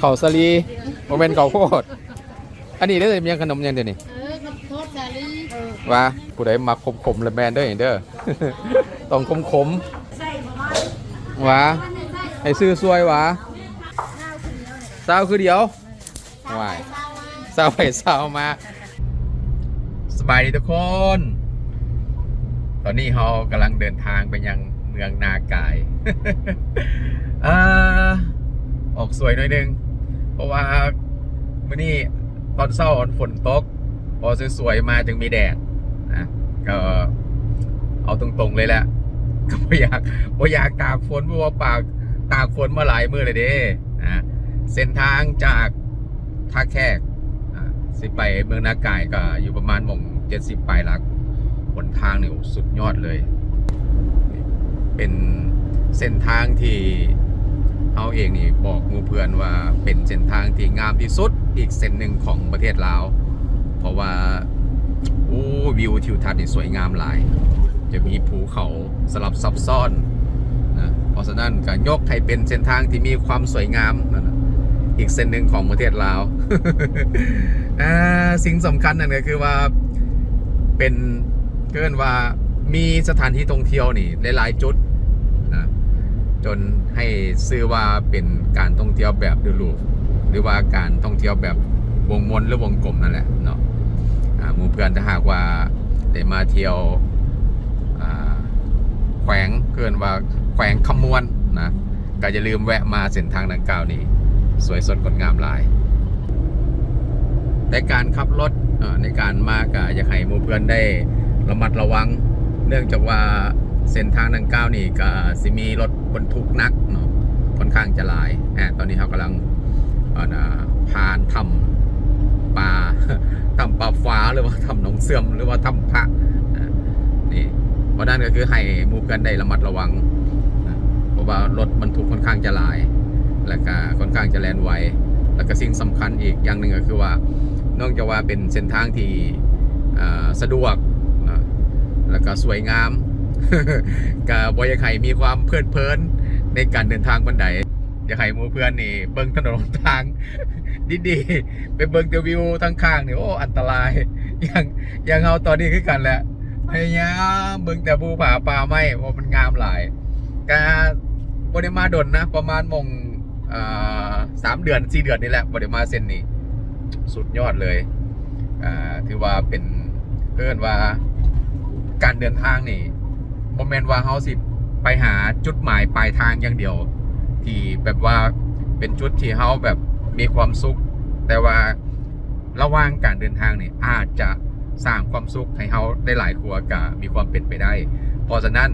ข้าวสาลีโมเมนต์ข้าวโพดอันนี้ได้อยังขนมยังเดี๋ยวนี้เออมันโทษสาลีเออว่าผู้ใดมาขมๆและแมนเด้อเด้อต้องขมๆว่าให้ซื้อซวยว่าเศร้าคือเดียววายเศร้าไปเศร้ามา สบายดีทุกคน ตอนนี้เรากำลังเดินทางไปยังเมืองนากายอ่าออกสวยหน่อยหนึงเพ ราะว่ามื่อนี้ตอนเช้าฝนตก พอสวยๆมาจึงมีแดดนะก็เอาตรงๆเลยแหละก็ไม่อยากไม่อยากตากฝนเพราะว่าปากตากฝนมาหลายมือเลยเด้นะเส้นทางจากท่าแขกสิไปเมืองนากายก็อยู่ประมาณมงเจ็ดสิบปลายลักหนทางเนี่ยสุดยอดเลย เป็นเส้นทางที่ เขาเองนี่บอกมูเพื่อนว่าเป็นเส้นทางที่งามที่สุดอีกเส้นหนึ่งของประเทศลาว เพราะว่าโอ้วิวทิวทัศน์นี่สวยงามหลาย จะมีภูเขาสลับซับซ้อนนะเพราะฉะนั้นก็ยกให้เป็นเส้นทางที่มีความสวยงามนะอีกเส้นหนึ่งของประเทศลาวสิ่งสำคัญนั่นก็คือว่าเป็นเกินว่ามีสถานที่ท่องเที่ยวนี่หลายๆจุด จนให้ซื้อว่าเป็นการท่องเที่ยวแบบดูรูปหรือว่าการท่องเที่ยวแบบวงมนหรือวงกลมนั่นแหละเนาะหมู่เพื่อนถ้าหากว่าได้มาเที่ยวแขวงเกินว่าแขวงขมวนนะก็อย่าลืมแวะมาเส้นทางดังกล่าวนี้ สวยสดงดงามหลาย แต่การขับรถในการมากะอยากให้หมู่เพื่อนได้ระมัดระวัง เนื่องจากว่าเส้นทางดังกล่าวนี่ก็สิมีรถ บรรทุกนักเนาะค่อนข้างจะหลายอ่าตอนนี้เขากำลังอ่อนะผ่านทำปลาทำปลาฟ้าหรือว่าทำนองเสื่อมหรือว่าทำพระนี่เพราะนั่นก็คือให้หมูเพื่อนได้ระมัดระวัง เพราะว่ารถบรรทุกค่อนข้างจะหลาย และก็ค่อนข้างจะแลนไวแล้วก็สิ่งสำคัญอีกอย่างหนึ่งก็คือว่านองจากว่าเป็นเส้นทางที่สะดวกแล้วก็สวยงาม กับบอยากให้มีความเพลิดเพลินในการเดินทางบันไดอยากให้มูเพื่อนนี่ เบิ้งถนนทางดีๆไปเบิ้งเดวิวทั้งข้างนี่โอ้อันตรายอย่างอย่างเอาตอนนี้คือกันแหละพยายามเบิ่งแต่ภูผาป่าไม้เพราะมันงามหลายกาบริมาดนนะประมาณมงสามเดือนสี่เดือนนี่แหละบริมาเส้นนี้ สุดยอดเลยถือว่าเป็นเพื่อนว่าการเดินทางนี่ โมเมนต์ว่าเฮาสิไปหาจุดหมายปลายทางอย่างเดียว ที่แบบว่าเป็นจุดที่เฮาแบบมีความสุข แต่ว่าระหว่างการเดินทางนี่อาจจะสร้างความสุขให้เขาได้หลายครัวกับมีความเป็นไปได้ เพราะฉะนั้น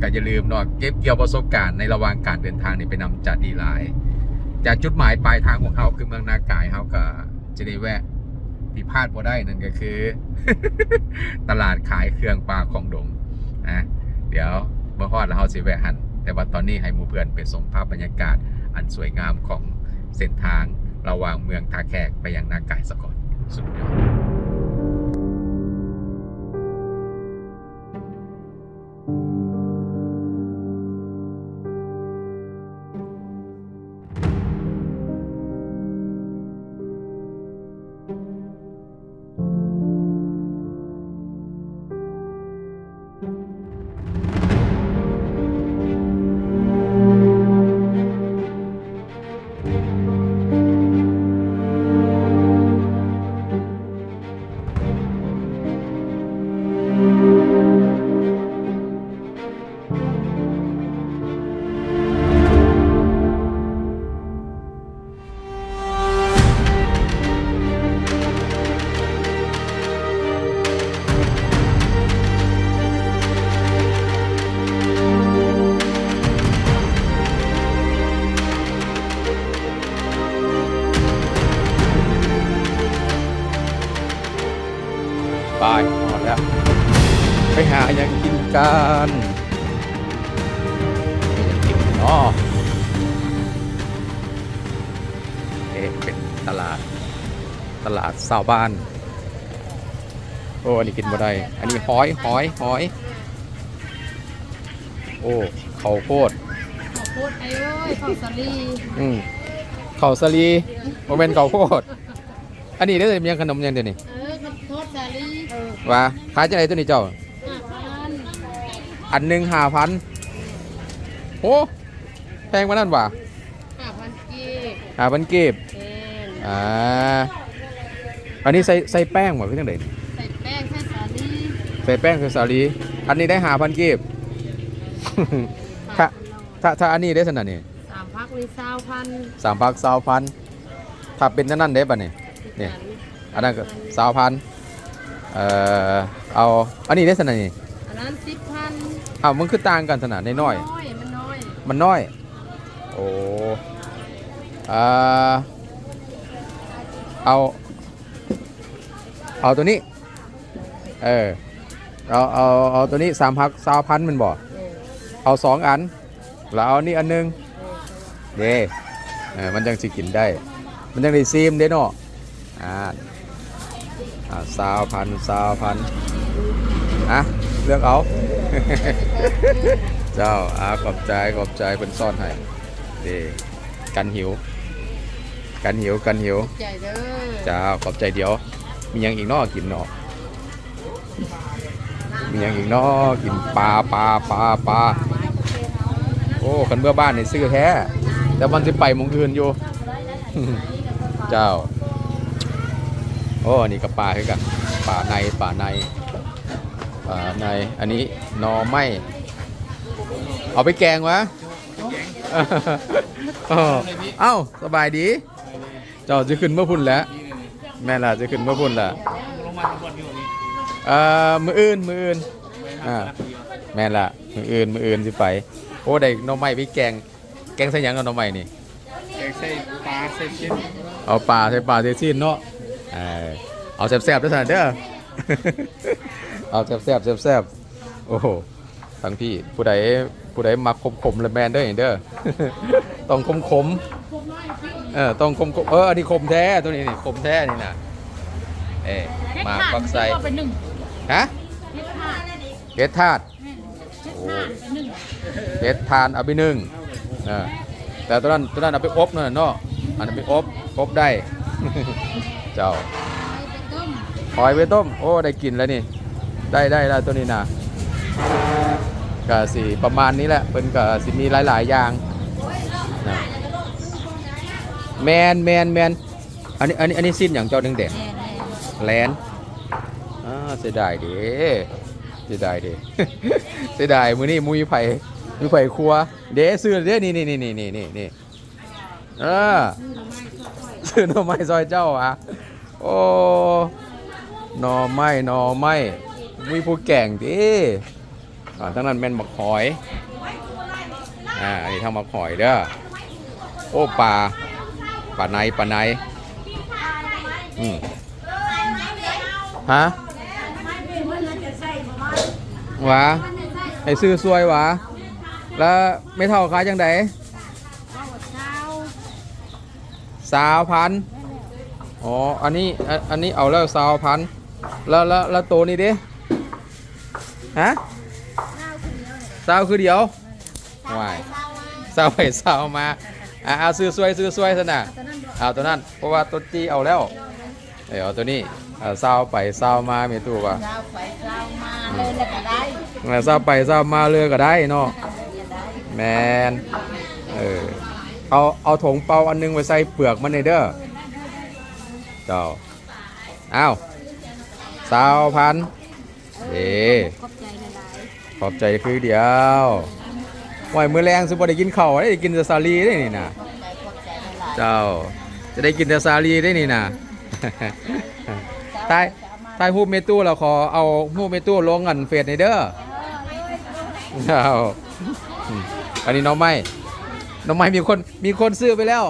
ก็อย่าลืมเนาะเก็บเกี่ยวประสบการณ์ในระหว่างการเดินทางนี่ไปนำจัดดีหลายจากจุดหมายปลายทางของเขาคือเมืองนากายเขาก็จะได้แวะที่พลาดพอได้นั่นก็คือ ตลาดขายเครื่องปลาของดง เดี๋ยวเมื่อฮอดแล้วเฮาสิแวะหัน แต่ว่าตอนนี้ให้หมู่เพื่อนไปส่งภาพบรรยากาศ อันสวยงามของเส้นทางระหว่างเมืองทาแขกไปยังนากายสะก่อนสุดยอด กินกันมีอย่างกินเนาะเอ๊ะเป็นตลาด ตลาดชาวบ้าน โอ้ อันนี้กินบ่ได้ อันนี้หอยหอยหอย โอ้ข้าวโพดขอโทษไอ้เอ้ยข้าวสาลีอืมข้าวสาลีโมเมนข้าวโพดอันนี้ได้อมีหยังขนมหยังเดี๋ยวนี้เออข้าวโพดสาลีเออว่าขายจังไดตัวนี้เจ้าห้าพัน อันหนึ่งห้าพันโอ้แพงกว่านั้นว่ะห้าพันกีบห้าพันกีบแพงอ่าอันนี้ใส่ใส่แป้งบ่พี่จังไดใส่แป้งใส่สาลีใส่แป้งคือสาลีอันนี้ได้ห้าพันกีบถ้าถ้าถ้าอันนี้ได้สนั่นนี่สามพักนี่เศร้าพันสามพักสาวพันถ้าเป็นนั่นนั่นได้ป่ะนี่เนี่ยอันนั้นก็สาวพันเอ่อเอาอันนี้ได้สนั่นนี่อันนั้นสิบพัน อ้าวมันคือต่างกันสนั่นน้อยน้อย มันน้อยๆมันน้อย โอ้อ่าเอา เอาตัวนี้ เออ เอา เอา เอาตัวนี้สามพักสาวพันมันบอก เออเอาสองอัน แล้วเอานี่อันหนึงเออเด้เออมันจังสิกินได้ มันจังได้ซีมเด้เนาะอ่าอ่าสาวพันสาวพันอะเลือกเอา เจ้าอ่าขอบใจขอบใจเป็นซ่อนให้เด้กันหิว กันหิวกันหิวใจเด้อเจ้าขอบใจเดี๋ยว มีหยังอีกเนอกินเนาะมีหยังอีกเนอกินปลาปลาปลาปลาโอ้คันเบื่อบ้านนี่ซื้อแท้แต่มันจะไปหมองอื่นอยู่ เจ้า โอ้อันนี้ก็ปลาคือกันปลาในปลาในปลา ในอันนี้หนอไม้เอาไปแกงวะเออเอ้าสบายดี เจ้าจะขึ้นเมื่อพุ่นแล้ว แม่ล่ะจะขึ้นเมื่อพุ่นล่ะเอ่อมืออื่นมืออื่นอ่าแม่ล่ะมืออื่นมืออื่นสิไป โอ้ได้หน่อไม้ไปแกง แกงใส่หยังเอาหน่อไม้นี่แกงใส่ปลาใส่ชิ้นเอาปลาใส่ปลาใส่ซีนเนาะเออเอาแซ่บๆด้วยสันเด้อ เอาแซ่บๆแซ่บๆโอ้โหทั้งพี่ผู้ใดผู้ใดมักขมๆและแมนเด้อเห็นเด้อต้องขมๆเออต้องขมๆเอออันนี้ขมแท้ตัวนี้นี่ขมแท้นี่นะเอ้มาปักใส่เป็นหนึ่งฮะเฮ็ดผ่านเห็ดทาดเฮ็ดผ่านเป็นหนึ่งเห็ดทานเอาไปนึ่งเออแต่ตัวนั้นตัวนั้นเอาไปอบนั่นนะเนาะอันนั้นไปอบอบได้ เจ้าไปต้มหอยไปต้ม โอ้ ได้กินแล้วนี่ ได้ได้แล้วตัวนี้นะก็สิประมาณนี้แหละเป็นก็สิมีหลาย ๆ อย่างนะแมนแมนแมนอันนี้อันนี้อันนี้สิ้นอย่างเจ้าแดงแน่แน่ๆแลนอ่าเสียดายเด้เสียดายเด้เสียดายมือนี่มุยไผ่มุยไผ่ครัว เด้ซื้อเด้นี่นี่นี่นี่นี่นี่นี่เออซื้อหน่อไม้ซอยเจ้าอะโอ้หน่อไม้หน่อไม้ มีผู้แก่งดิอ่าทั้งนั้นแม่นบักหอย อ่าอันนี้ทำบักหอยเด้อ โอ้ปลา ปลาในปลาในอืมฮะวะไอ้ซื้อซวยวะแล้วไม่เท่าขายจังไดสาวพันอ๋อ อันนี้อันอันนี้เอาแล้วสาวพันแล้วแล้วแล้วตัวนี้ดิ ฮะสาวคือเดียววายสาวไปสาวมาอะเอาซื้อซวยซื้อซวยซะนะเอาตัวนั้นเพราะว่าตัวจีเอาแล้วเดี๋ยวเอาตัวนี้เอาสาวไปสาวมาเมีตัวป่ะเช้าไปเช้ามาเลยแล้วก็ได้แล้วสาวไปสาวมาเรือก็ได้เนาะแมนเออเอาเอาถุงเปาอันนึงไว้ใส่เปลือกมันในเด้อเจ้าอ้าวสาวพันเอ ขอบใจคือเดียวว่ายมือแรงสุบได้กินเข้าได้กินแต่ซาลีได้นี่นะเจ้าจะได้กินแต่ซาลีได้นี่นะตายตายหูเมตู้เราขอเอาหูเมตู้ลงเงินเฟสในเด้อเอาอันนี้น้องไม้น้องไม้มีคนมีคนซื้อไปแล้ว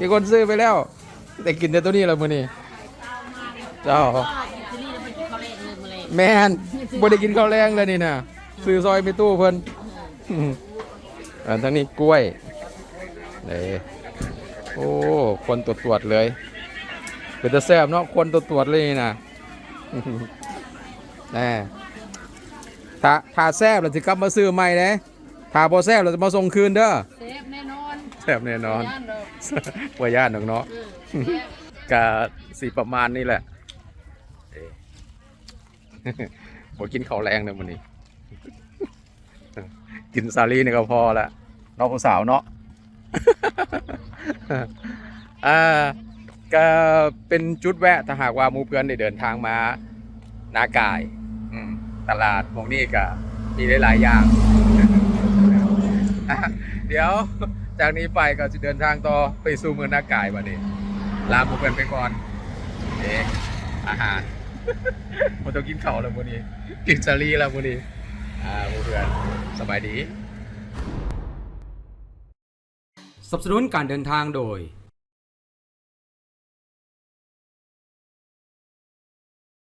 มีคนซื้อไปแล้ว แต่กินแต่ตัวนี้แล้วมือนี้เจ้า แม่นบ่ได้กินข้าวแรงเลยนี่นะซื้อซอยเมตู้เพิ่นอันทั้งนี้กล้วยนี่โอ้คนตรวจตรวจๆเลยเป็นตะแซบเนาะคนตรวจตรวจๆเลยนี่นะแน่ถ้าถ้าแซบเราจะกลับมาซื้อใหม่นะถ้าบ่แซบเราจะมาส่งคืนเด้อเซฟแน่นอนแซ่บแน่นอนว่าย่านดอกเนาะกะสีประมาณนี้แหละเอ๊ะ บ่กินข้าวแรงเลยวันนี้ กินซาลีนี่ก็พอละน้องผู้สาวเนาะอ่าก็เป็นจุดแวะถ้าหากว่าหมูเพื่อนได้เดินทางมานากายอืมตลาดพวกนี้ก็มีหลายๆอย่างอะเดี๋ยวจากนี้ไปก็จะเดินทางต่อไปสู่เมืองนากายวันนี้ลาหมูเพื่อนไปก่อนเอ๊ะอาหาร ผมต้องกินข้าวแล้ววันนี้ กินซาลีแล้ววันนี้ อ่าหมูเพื่อนสบายดี สนับสนุนการเดินทางโดย